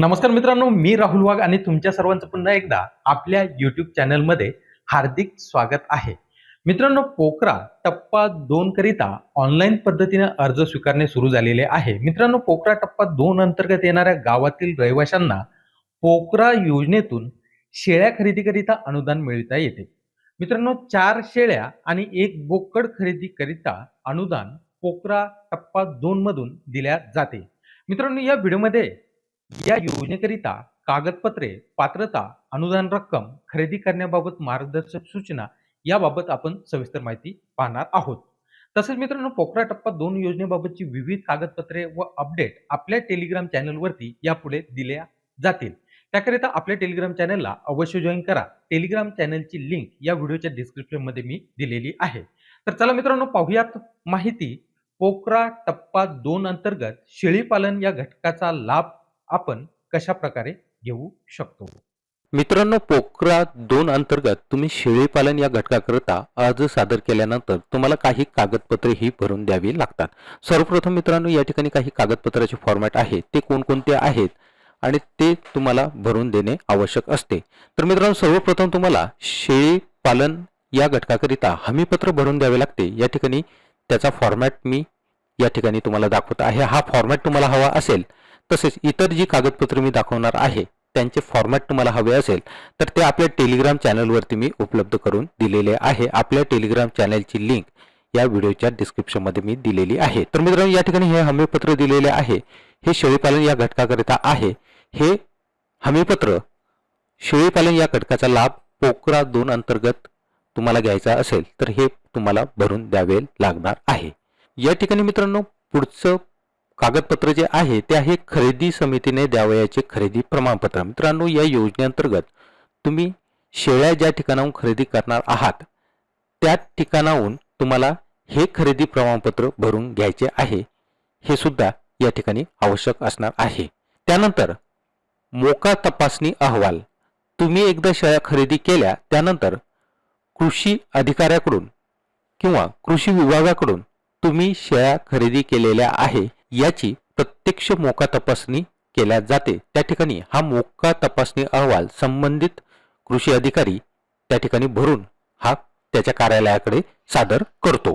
नमस्कार मित्रांनो मी राहुल वाघ आणि तुमच्या सर्वांचं पुन्हा एकदा आपल्या युट्यूब चॅनलमध्ये हार्दिक स्वागत आहे. मित्रांनो पोकरा टप्पा दोन करिता ऑनलाईन पद्धतीने अर्ज स्वीकारणे सुरू झालेले आहे. मित्रांनो पोकरा टप्पा दोन अंतर्गत येणाऱ्या गावातील रहिवाशांना पोकरा योजनेतून शेळ्या खरेदीकरिता अनुदान मिळता येते. मित्रांनो चार शेळ्या आणि एक बोकड खरेदीकरिता अनुदान पोकरा टप्पा दोन मधून दिल्या जाते. मित्रांनो या व्हिडिओमध्ये या योजनेकरिता कागदपत्रे पात्रता अनुदान रक्कम खरेदी करण्याबाबत मार्गदर्शक सूचना याबाबत आपण सविस्तर माहिती पाहणार आहोत. तसेच मित्रांनो पोखरा टप्पा दोन योजनेबाबतची विविध कागदपत्रे व अपडेट आपल्या टेलिग्राम चॅनलवरती यापुढे दिल्या जातील. त्याकरिता आपल्या टेलिग्राम चॅनलला अवश्य जॉईन करा. टेलिग्राम चॅनलची लिंक या व्हिडिओच्या डिस्क्रिप्शनमध्ये मी दिलेली आहे. तर चला मित्रांनो पाहूयात माहिती. पोकरा टप्पा दोन अंतर्गत शेळीपालन या घटकाचा लाभ आपण कशा प्रकारे घेऊ शकतो? मित्रांनो पोकरा दोन अंतर्गत तुम्ही शेळीपालन या घटकाकरता अर्ज सादर केल्यानंतर तुम्हाला काही कागदपत्रे ही भरून द्यावी लागतात. सर्वप्रथम मित्रांनो या ठिकाणी काही कागदपत्राचे फॉर्मॅट आहे ते कोणकोणते आहेत आणि ते तुम्हाला भरून देणे आवश्यक असते. तर मित्रांनो सर्वप्रथम तुम्हाला शेळीपालन या घटकाकरिता हमीपत्र भरून द्यावे लागते. या ठिकाणी त्याचा फॉर्मॅट मी या ठिकाणी तुम्हाला दाखवत आहे. हा फॉर्मॅट तुम्हाला हवा असेल तसेच इतर जी कागदपत्रे मी दाखवणार आहे त्यांचे फॉर्मॅट तुम्हाला हवे असेल तर ते आपल्या टेलिग्राम चॅनलवरती मी उपलब्ध करून दिलेले आहे. आपल्या टेलिग्राम चॅनलची लिंक या व्हिडिओच्या डिस्क्रिप्शनमध्ये मी दिलेली आहे. तर मित्रांनो या ठिकाणी हे हमीपत्र दिलेले आहे. हे शेळीपालन या घटकाकरिता आहे. हे हमीपत्र शेळीपालन या घटकाचा लाभ पोकरा दोन अंतर्गत तुम्हाला घ्यायचा असेल तर हे तुम्हाला भरून द्यावे लागणार आहे. या ठिकाणी मित्रांनो पुढचं कागदपत्र जे आहे ते आहे खरेदी समितीने द्यावयाचे खरेदी प्रमाणपत्र. मित्रांनो या योजनेअंतर्गत तुम्ही शेळ्या ज्या ठिकाणाहून खरेदी करणार आहात त्या ठिकाणाहून तुम्हाला हे खरेदी प्रमाणपत्र भरून घ्यायचे आहे. हे सुद्धा या ठिकाणी आवश्यक असणार आहे. त्यानंतर मोका तपासणी अहवाल. तुम्ही एकदा शेळ्या खरेदी केल्या त्यानंतर कृषी अधिकाऱ्याकडून किंवा कृषी विभागाकडून तुम्ही शेळ्या खरेदी केलेल्या आहे. याची प्रत्यक्ष मोका तपासणी केल्या जाते. त्या ठिकाणी हा मोका तपासणी अहवाल संबंधित कृषी अधिकारी त्या ठिकाणी भरून हा त्याच्या कार्यालयाकडे सादर करतो.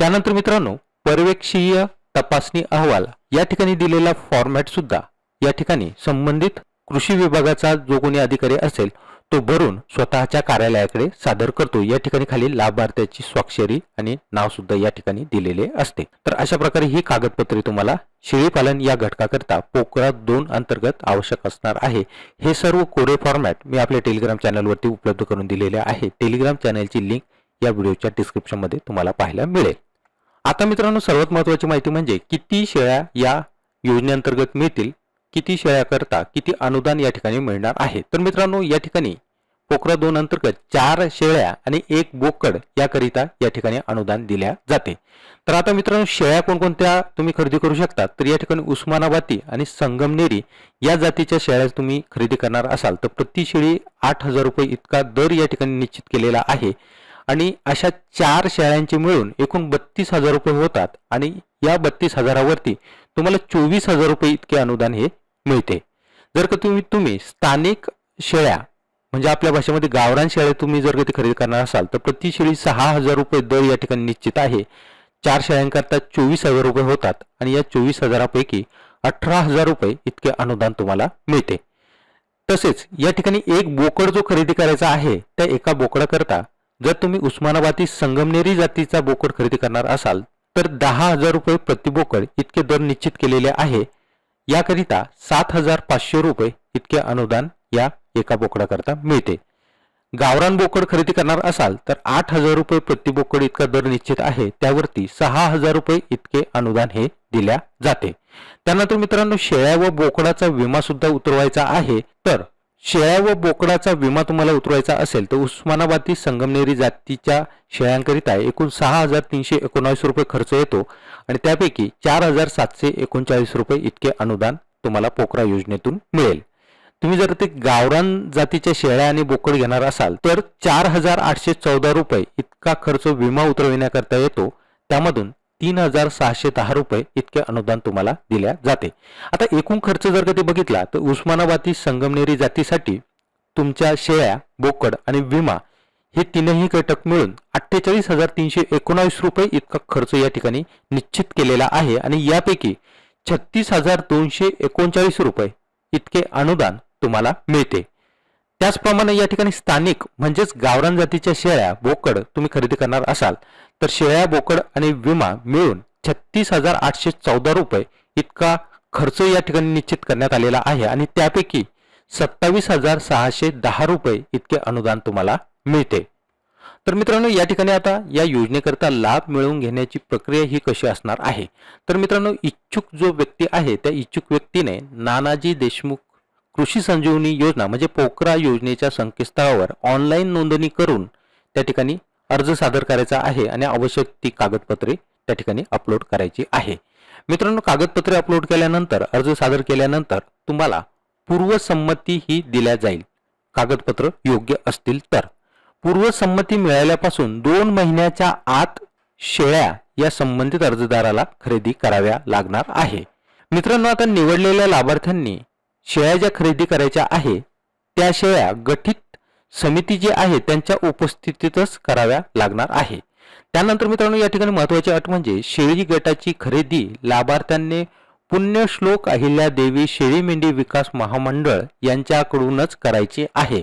त्यानंतर मित्रांनो पर्यवेक्षीय तपासणी अहवाल या ठिकाणी दिलेला फॉर्मॅट सुद्धा या ठिकाणी संबंधित कृषी विभागाचा जो कोणी अधिकारी असेल तो भरून स्वतःच्या कार्यालयाकडे सादर करतो. या ठिकाणी खाली लाभार्थ्याची स्वाक्षरी आणि नाव सुद्धा या ठिकाणी दिलेले असते. तर अशा प्रकारे ही कागदपत्रे तुम्हाला शेळीपालन या घटकाकरता पोकरा दोन अंतर्गत आवश्यक असणार आहे. हे सर्व कोडे फॉर्मॅट मी आपल्या टेलिग्राम चॅनलवरती उपलब्ध करून दिलेले आहे. टेलिग्राम चॅनलची लिंक या व्हिडिओच्या डिस्क्रिप्शनमध्ये तुम्हाला पाहायला मिळेल. आता मित्रांनो सर्वात महत्वाची माहिती म्हणजे किती शेळ्या या योजनेअंतर्गत मिळतील? किती शेळ्याकरता किती अनुदान या ठिकाणी मिळणार आहे? तर मित्रांनो या ठिकाणी पोखरा दोन अंतर्गत चार शेळ्या आणि एक बोकड याकरिता या ठिकाणी अनुदान दिल्या जाते. तर आता मित्रांनो शेळ्या कोणकोणत्या तुम्ही खरेदी करू शकता? तर या ठिकाणी उस्मानाबादी आणि संगमनेरी या जातीच्या शेळ्या तुम्ही खरेदी करणार असाल. तर प्रति शेळी आठ हजार रुपये इतका दर या ठिकाणी निश्चित केलेला आहे. आणि अशा चार शेळ्यांचे मिळून एकूण बत्तीस हजार रुपये होतात आणि या बत्तीस हजारावरती तुम्हाला चोवीस हजार रुपये इतके अनुदान हे मिळते. जर का तुम्ही तुम्ही स्थानिक शेळ्या म्हणजे आपल्या भाषेमध्ये गावरान शेळ्या तुम्ही जर कधी खरेदी करणार असाल तर प्रति शेळी सहा हजार रुपये दर या ठिकाणी निश्चित आहे. चार शेळ्यांकरता चोवीस हजार रुपये होतात आणि या चोवीस हजारापैकी अठरा हजार रुपये इतके अनुदान तुम्हाला मिळते. तसेच या ठिकाणी एक बोकड जो खरेदी करायचा आहे त्या एका बोकडाकरता जर तुम्ही उस्मानाबादी संगमनेरी जातीचा बोकड खरेदी करणार असाल तर दहा हजार रुपये प्रतिबोकड इतके दर निश्चित केलेले आहे. याकरिता सात हजार पाचशे रुपये इतके अनुदान या एका बोकडाकरता मिळते. गावरान बोकड खरेदी करणार असाल तर आठ हजार रुपये प्रतिबोकड इतका दर निश्चित आहे. त्यावरती सहा हजार रुपये इतके अनुदान हे दिल्या जाते. त्यानंतर मित्रांनो शेळ्या व बोकडाचा विमा सुद्धा उतरवायचा आहे. तर शेळ्या व बोकडाचा विमा तुम्हाला उतरवायचा असेल तर उस्मानाबादी संगमनेरी जातीच्या शेळ्यांकरिता एकूण सहा हजार तीनशे एकोणावीस रुपये खर्च येतो आणि त्यापैकी चार हजार सातशे एकोणचाळीस रुपये इतके अनुदान तुम्हाला पोकरा योजनेतून मिळेल. तुम्ही जर ते गावरान जातीच्या शेळ्या आणि बोकड घेणार असाल तर चार हजार आठशे चौदा रुपये इतका खर्च विमा उतरविण्याकरता येतो. त्यामधून तीन हजार सहाशे दहा रुपये इतके अनुदान तुम्हाला दिल्या जाते. आता एकूण खर्च जर कधी बघितला तर उस्मानाबादी संगमनेरी जातीसाठी तुमच्या शेळ्या बोकड आणि विमा हे तीनही घटक मिळून अठ्ठेचाळीस हजार तीनशे एकोणावीस रुपये इतका खर्च या ठिकाणी निश्चित केलेला आहे. आणि यापैकी छत्तीस हजार दोनशे एकोणचाळीस रुपये इतके अनुदान तुम्हाला मिळते. त्याचप्रमाणे या ठिकाणी स्थानिक म्हणजेच गावरान जातीच्या शेळ्या बोकड तुम्ही खरेदी करणार असाल. तर शेळ्या बोकड आणि विमा मिळून छत्तीस हजार आठशे चौदा रुपये इतका खर्च या ठिकाणी निश्चित करण्यात आलेला आहे आणि त्यापैकी सत्तावीस हजार सहाशे दहा रुपये इतके अनुदान तुम्हाला मिळते. तर मित्रांनो या ठिकाणी आता या योजनेकरता लाभ मिळवून घेण्याची प्रक्रिया ही कशी असणार आहे? तर मित्रांनो इच्छुक जो व्यक्ती आहे त्या इच्छुक व्यक्तीने नानाजी देशमुख कृषी संजीवनी योजना म्हणजे पोकरा योजनेच्या संकेतस्थळावर ऑनलाईन नोंदणी करून त्या ठिकाणी अर्ज सादर करायचा आहे आणि आवश्यक ती कागदपत्रे त्या ठिकाणी अपलोड करायची आहे. मित्रांनो कागदपत्रे अपलोड केल्यानंतर अर्ज सादर केल्यानंतर तुम्हाला पूर्वसंमती ही दिल्या जाईल. कागदपत्र योग्य असतील तर. पूर्वसंमती मिळाल्यापासून दोन महिन्याच्या आत शेळ्या या संबंधित अर्जदाराला खरेदी कराव्या लागणार आहे. मित्रांनो आता निवडलेल्या लाभार्थ्यांनी शेळ्या ज्या खरेदी करायच्या आहे त्या शेळ्या गठीत समिती जी आहे त्यांच्या उपस्थितीतच कराव्या लागणार आहे. त्यानंतर मित्रांनो या ठिकाणी महत्वाची अट म्हणजे शेळी गटाची खरेदी. लाभार्थ्यांनी पुण्यश्लोक अहिल्यादेवी शेळी मेंढी विकास महामंडळ यांच्याकडूनच करायची आहे.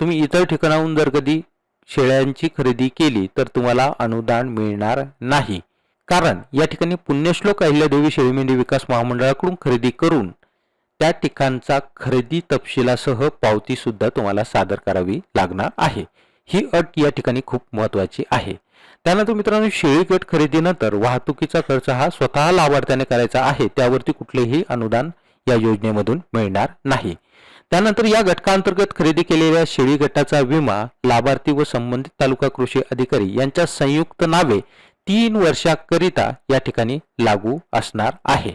तुम्ही इतर ठिकाणाहून जर कधी शेळ्यांची खरेदी केली तर तुम्हाला अनुदान मिळणार नाही. कारण या ठिकाणी पुण्यश्लोक अहिल्यादेवी शेळी मेंढी विकास महामंडळाकडून खरेदी करून त्या ठिकाणचा खरेदी तपशिलासह पावती सुद्धा तुम्हाला सादर करावी लागणार आहे. ही अट या ठिकाणी खूप महत्वाची आहे. त्यानंतर मित्रांनो शेळी गट खरेदीनंतर वाहतुकीचा खर्च हा स्वतः लाभार्थ्याने करायचा आहे. त्यावरती कुठलेही अनुदान या योजनेमधून मिळणार नाही. त्यानंतर या घटकांतर्गत खरेदी केलेल्या शेळी गटाचा विमा लाभार्थी व संबंधित तालुका कृषी अधिकारी यांच्या संयुक्त नावे तीन वर्षाकरिता या ठिकाणी लागू असणार आहे.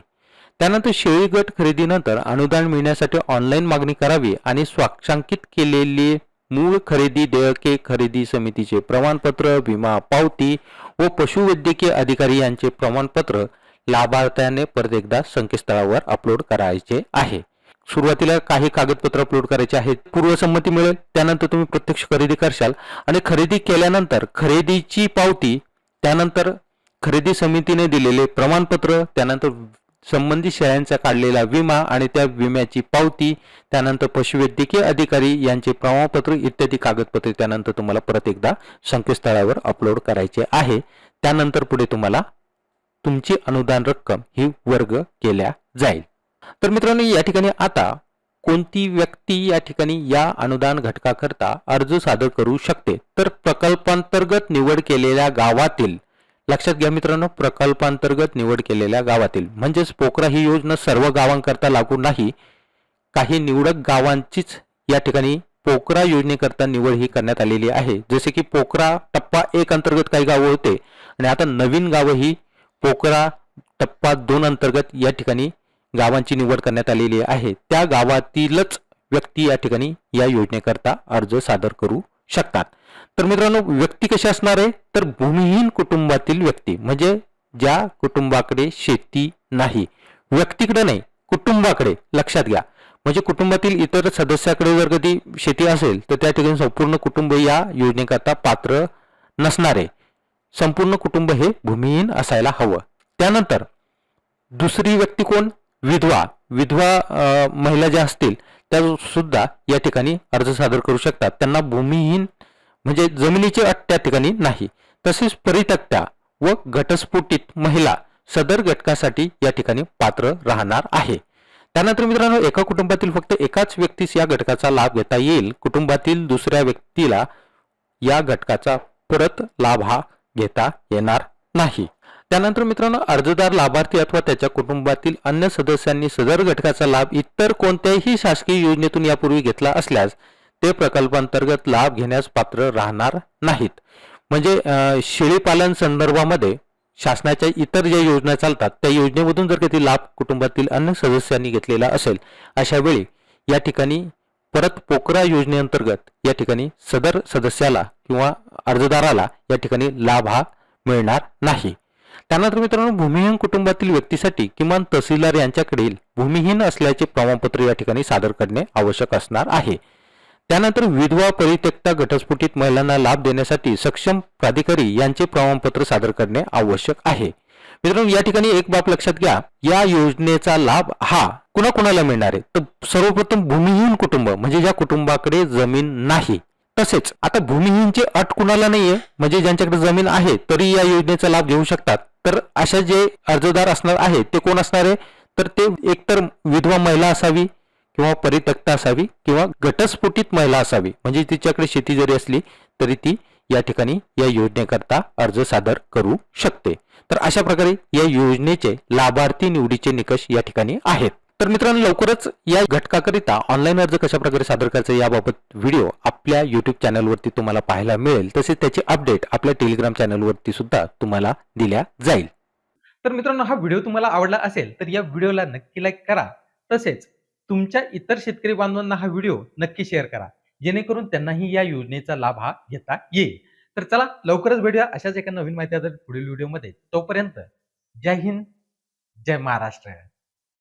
त्यानंतर शेळी गट खरेदीनंतर अनुदान मिळण्यासाठी ऑनलाईन मागणी करावी आणि स्वाक्षांकित केलेली मूळ खरेदी देयके खरेदी समितीचे प्रमाणपत्र विमा पावती व पशुवैद्यकीय अधिकारी यांचे प्रमाणपत्र लाभार्थ्याने परत एकदा संकेतस्थळावर अपलोड करायचे आहे. सुरुवातीला काही कागदपत्र अपलोड करायचे आहेत. पूर्वसंमती मिळेल त्यानंतर तुम्ही प्रत्यक्ष खरेदी करशाल आणि खरेदी केल्यानंतर खरेदीची पावती त्यानंतर खरेदी समितीने दिलेले प्रमाणपत्र त्यानंतर संबंधित शेळ्यांचा काढलेला विमा आणि त्या विम्याची पावती त्यानंतर पशुवैद्यकीय अधिकारी यांचे प्रमाणपत्र इत्यादी कागदपत्रे त्यानंतर तुम्हाला परत एकदा संकेतस्थळावर अपलोड करायचे आहे. त्यानंतर पुढे तुम्हाला तुमची अनुदान रक्कम ही वर्ग केल्या जाईल. तर मित्रांनो या ठिकाणी आता कोणती व्यक्ती या ठिकाणी या अनुदान घटकाकरता अर्ज सादर करू शकते? तर प्रकल्पांतर्गत निवड केलेल्या गावातील लक्षात घ्या मित्रांनो प्रकल्पांतर्गत निवड केलेल्या गावातील म्हणजेच पोकरा ही योजना सर्व गावांकरता लागू नाही काही निवडक गावांचीच या ठिकाणी पोकरा योजनेकरता निवड ही करण्यात आलेली आहे. जसे की पोकरा टप्पा एक अंतर्गत काही गावं होते आणि आता नवीन गावं ही पोकरा टप्पा दोन अंतर्गत या ठिकाणी गावांची निवड करण्यात आलेली आहे. त्या गावातीलच व्यक्ती या ठिकाणी या योजनेकरता अर्ज सादर करू शकतात. तर मित्रांनो व्यक्ती कशी असणार आहे? तर भूमिहीन कुटुंबातील व्यक्ती म्हणजे ज्या कुटुंबाकडे शेती नाही व्यक्तीकडे नाही कुटुंबाकडे लक्षात घ्या. म्हणजे कुटुंबातील इतर सदस्याकडे जर कधी शेती असेल तर त्या ठिकाणी संपूर्ण कुटुंब या योजनेकरता पात्र नसणारे संपूर्ण कुटुंब हे भूमिहीन असायला हवं. त्यानंतर दुसरी व्यक्ती कोण? विधवा. विधवा महिला ज्या असतील त्या सुद्धा या ठिकाणी अर्ज सादर करू शकतात. त्यांना भूमिहीन म्हणजे जमिनीची अट त्या ठिकाणी नाही. तसेच परित्यक्त्या व घटस्फोटित महिला सदर घटकासाठी या ठिकाणी पात्र राहणार आहे. त्यानंतर मित्रांनो एका कुटुंबातील फक्त एकाच व्यक्तीस या घटकाचा लाभ घेता येईल. कुटुंबातील दुसऱ्या व्यक्तीला या घटकाचा परत लाभ हा घेता येणार नाही. त्यानंतर मित्रांनो अर्जदार लाभार्थी अथवा त्याच्या कुटुंबातील अन्य सदस्यांनी सदर घटकाचा लाभ इतर कोणत्याही शासकीय योजनेतून यापूर्वी घेतला असल्यास ते प्रकल्पांतर्गत लाभ घेण्यास पात्र राहणार नाहीत. म्हणजे शेळीपालन संदर्भामध्ये शासनाच्या इतर ज्या योजना चालतात त्या योजनेमधून जर कधी लाभ कुटुंबातील अन्य सदस्यांनी घेतलेला असेल अशा वेळी या ठिकाणी परत पोकरा योजनेअंतर्गत या ठिकाणी सदर सदस्याला किंवा अर्जदाराला या ठिकाणी लाभ हा मिळणार नाही. त्यानंतर मित्रांनो भूमिहीन कुटुंबातील व्यक्तीसाठी किमान तहसीलदार यांच्याकडील भूमिहीन असल्याचे प्रमाणपत्र या ठिकाणी सादर करणे आवश्यक असणार आहे. त्यानंतर विधवा परित्यक्ता घटस्फोटित महिलांना लाभ देण्यासाठी सक्षम प्राधिकारी यांचे प्रमाणपत्र सादर करणे आवश्यक आहे. मित्रांनो या ठिकाणी एक बाब लक्षात घ्या. या योजनेचा लाभ हा कुणाकुणाला मिळणार आहे? तर सर्वप्रथम भूमिहीन कुटुंब म्हणजे ज्या कुटुंबाकडे जमीन नाही तसेच आता भूमिहीनची अट कुणाला नाहीये म्हणजे ज्यांच्याकडे जमीन आहे तरी या योजनेचा लाभ घेऊ शकतात. तर अशा जे अर्जदार असणार आहेत ते कोण असणार आहे? तर ते एकतर विधवा महिला असावी किंवा परित्यक्ता असावी किंवा घटस्फोटित महिला असावी. म्हणजे तिच्याकडे शेती जरी असली तरी ती या ठिकाणी या योजनेकरता अर्ज सादर करू शकते. तर अशा प्रकारे या योजनेचे लाभार्थी निवडीचे निकष या ठिकाणी आहेत. तर मित्रांनो लवकरच या घटकाकरिता ऑनलाईन अर्ज कशा प्रकारे सादर करायचा याबाबत व्हिडिओ आपल्या युट्यूब चॅनलवरती तुम्हाला पाहायला मिळेल. तसेच त्याची अपडेट आपल्या टेलिग्राम चॅनलवरती सुद्धा तुम्हाला दिल्या जाईल. तर मित्रांनो हा व्हिडिओ तुम्हाला आवडला असेल तर या व्हिडिओला नक्की लाईक करा. तसेच तुमच्या इतर शेतकरी बांधवांना हा व्हिडिओ नक्की शेअर करा. जेणेकरून त्यांनाही या योजनेचा लाभ हा घेता येईल. तर चला लवकरच भेटूया अशाच एका नवीन माहिती आधारित पुढील व्हिडिओमध्ये तोपर्यंत जय हिंद जय महाराष्ट्र.